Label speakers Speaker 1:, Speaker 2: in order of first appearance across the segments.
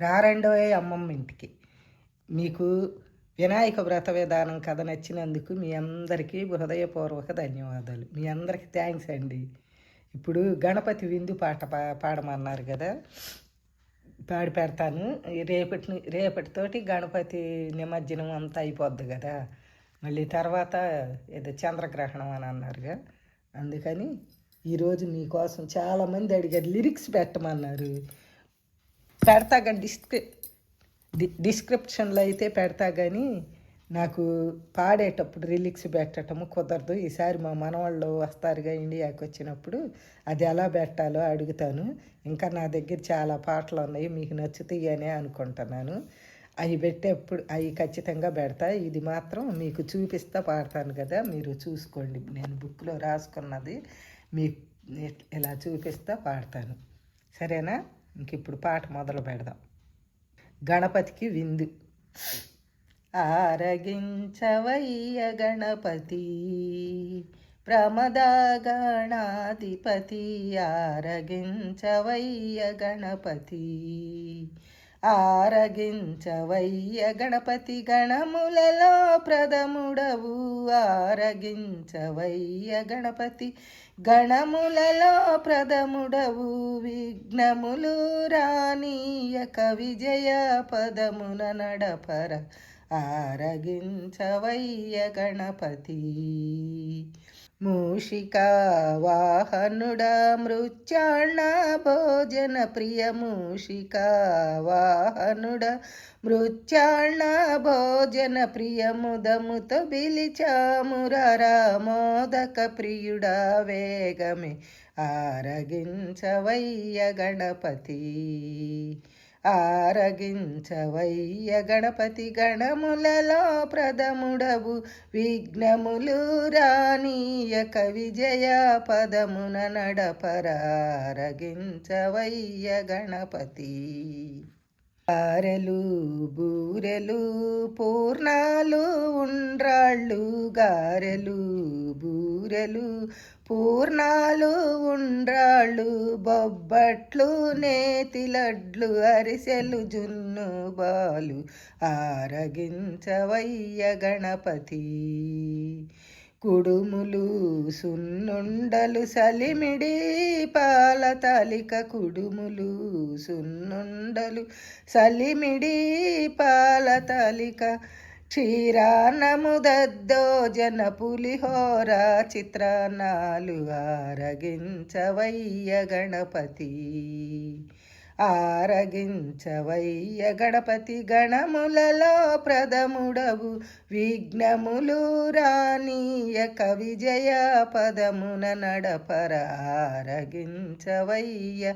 Speaker 1: రారండోయే అమ్మమ్మ ఇంటికి. మీకు వినాయక వ్రత విధానం కథ నచ్చినందుకు మీ అందరికీ హృదయపూర్వక ధన్యవాదాలు. మీ అందరికీ థ్యాంక్స్ అండి. ఇప్పుడు గణపతి విందు పాట పా పాడమన్నారు కదా. పాడి పెడతాను. రేపటి రేపటితోటి గణపతి నిమజ్జనం అంతా అయిపోద్ది కదా. మళ్ళీ తర్వాత ఏదో చంద్రగ్రహణం అని అన్నారుగా. అందుకని ఈరోజు మీకోసం చాలామంది అడిగారు లిరిక్స్ పెట్టమన్నారు. పెడతా కానీ డిస్క్రి డిస్క్రిప్షన్లో అయితే పెడతా కానీ నాకు పాడేటప్పుడు రిలిక్స్ పెట్టటము కుదరదు. ఈసారి మా మనవాళ్ళు వస్తారుగా ఇండియాకి వచ్చినప్పుడు అది ఎలా పెట్టాలో అడుగుతాను. ఇంకా నా దగ్గర చాలా పాటలు ఉన్నాయి మీకు నచ్చుతాయనే అనుకుంటున్నాను. అవి పెట్టేప్పుడు అవి ఖచ్చితంగా పెడతా. ఇది మాత్రం మీకు చూపిస్తా పాడతాను కదా మీరు చూసుకోండి. నేను బుక్లో రాసుకున్నది మీకు ఇలా చూపిస్తా పాడతాను. సరేనా? ఇంక ఇప్పుడు పాట మొదలు పెడదాం. గణపతికి విందు. ఆరగించవయ్య గణపతి ప్రమదాగణాధిపతి ఆరగించవయ్య గణపతి. ఆరగించవయ్య గణపతి గణములలో ప్రథముడవు. ఆరగించవయ్య గణపతి గణములలో ప్రథముడవు. విఘ్నములు రానీయక విజయ పదమున నడపర. ఆరగించవయ్య గణపతి. మూషికా వాహనుడ మృత్యాణ భోజన ప్రియ మూషికా భానుడ మృత్యాణ భోజన ప్రియ ముదముతో బిలిచామురమోదక ప్రియుడా వేగమే ఆరగించవయ్య గణపతి. ఆరగించవయ్య గణపతి గణములలో ప్రదముడవు విఘ్నములు రానీయక విజయ పదమున నడపరారగించవయ్య గణపతి. గారెలు బూరెలు పూర్ణాలు ఉండ్రాళ్ళు గారెలు బూరెలు పూర్ణాలు ఉండ్రాళ్ళు బొబ్బట్లు నేతిలడ్లు అరిసెలు జున్ను బాలు ఆరగించవయ్య గణపతి. కుడుములు సున్నుండలు సలిమిడి పాల తాలిక కుడుములు సున్నుండలు సలిమిడి పాల తాలిక క్షీరాన్నముదద్దో జన పులిహోర చిత్రాన్నాలు ఆరగించవయ్య గణపతి. ఆరగించవయ్య గణపతి గణములలో ప్రథముడవు. విఘ్నములు రానీయక విజయ పదమున నడపర ఆరగించవయ్య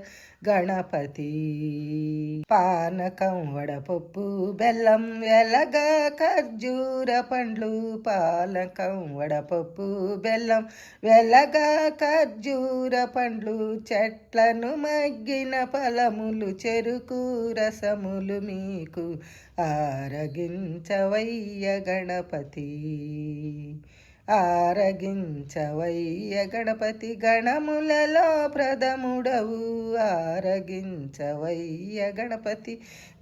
Speaker 1: గణపతి. పానకం వడపప్పు బెల్లం వెలగ ఖర్జూర పండ్లు. పానకం వడపప్పు బెల్లం వెలగ ఖర్జూర పండ్లు. చెట్లను మగ్గిన రసములు చెరుకు రసములు మీకు ఆరగించవయ్య గణపతి. ఆరగించవయ్య గణపతి గణములలో ప్రథముడవు. ఆరగించవయ్య గణపతి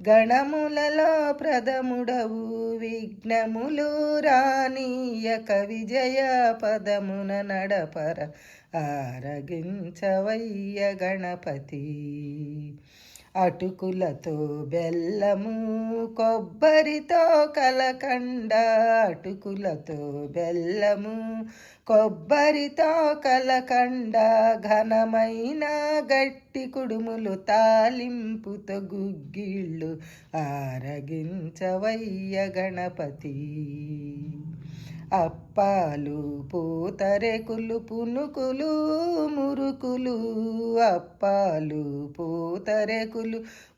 Speaker 1: గణములలో ప్రథముడవు. విఘ్నములు రానీయక విజయ పదమున నడపర. ఆరగించవయ్య గణపతి అటుకులతో బెల్లము కొబ్బరితో కలకండ. అటుకులతో బెల్లము కొబ్బరితో కలకండ. ఘనమైన గట్టి కుడుములు తాలింపుతో గుగ్గిళ్ళు ఆరగించవయ్య గణపతి. అప్పాలు పూతరెకులు పునుకులు మురుకులు. అప్పాలు పూతరెకులు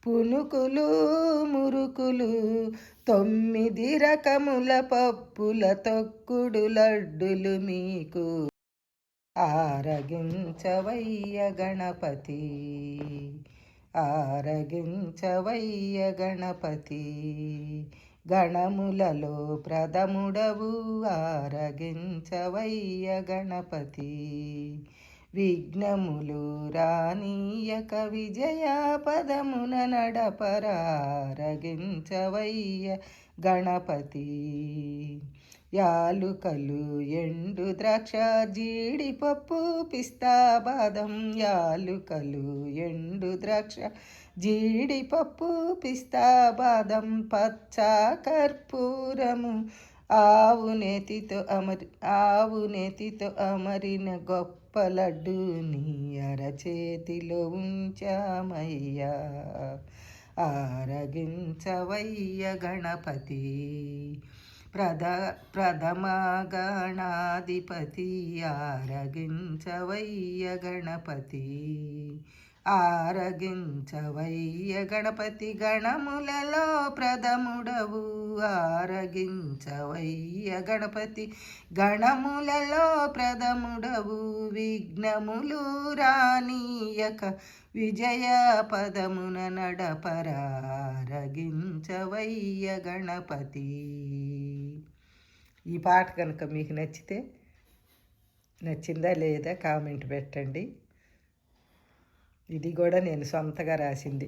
Speaker 1: పునుకులు మురుకులు తొమ్మిది రకముల పప్పుల తొక్కుడు లడ్డులు మీకు. ఆరగించవయ్య గణపతి ఆరగించవయ్య గణపతి గణములలో ప్రథముడవు ఆరగించవయ్య గణపతి. విఘ్నములు రానీయక విజయ పదమున నడపరారగించవయ్య గణపతి. యాలుకలు ఎండు ద్రాక్ష జీడిపప్పు పిస్తా బాదం. యాలుకలు ఎండు ద్రాక్ష జీడిపప్పు పిస్తా బాదం. పచ్చ కర్పూరము ఆవు నేతితో అమరి ఆవు నేతితో అమరిన గొప్ప లడ్డు నీ అరచేతిలో ఉంచామయ్యా. ఆరగించవయ్య గణపతి. ప్రద ప్రథమ గణాధిపతి ఆరగించవయ్య గణపతి. ఆరగించవయ్య గణపతి గణములలో ప్రథముడవు. ఆరగించవయ్య గణపతి గణములలో ప్రథముడవు. విఘ్నములు రానీయక విజయ పదమున నడపరారగించవయ్య గణపతి. ఈ పాట కనుక మీకు నచ్చితే నచ్చిందా లేదా కామెంట్ పెట్టండి. ఇది కూడా నేను సొంతగా రాసింది.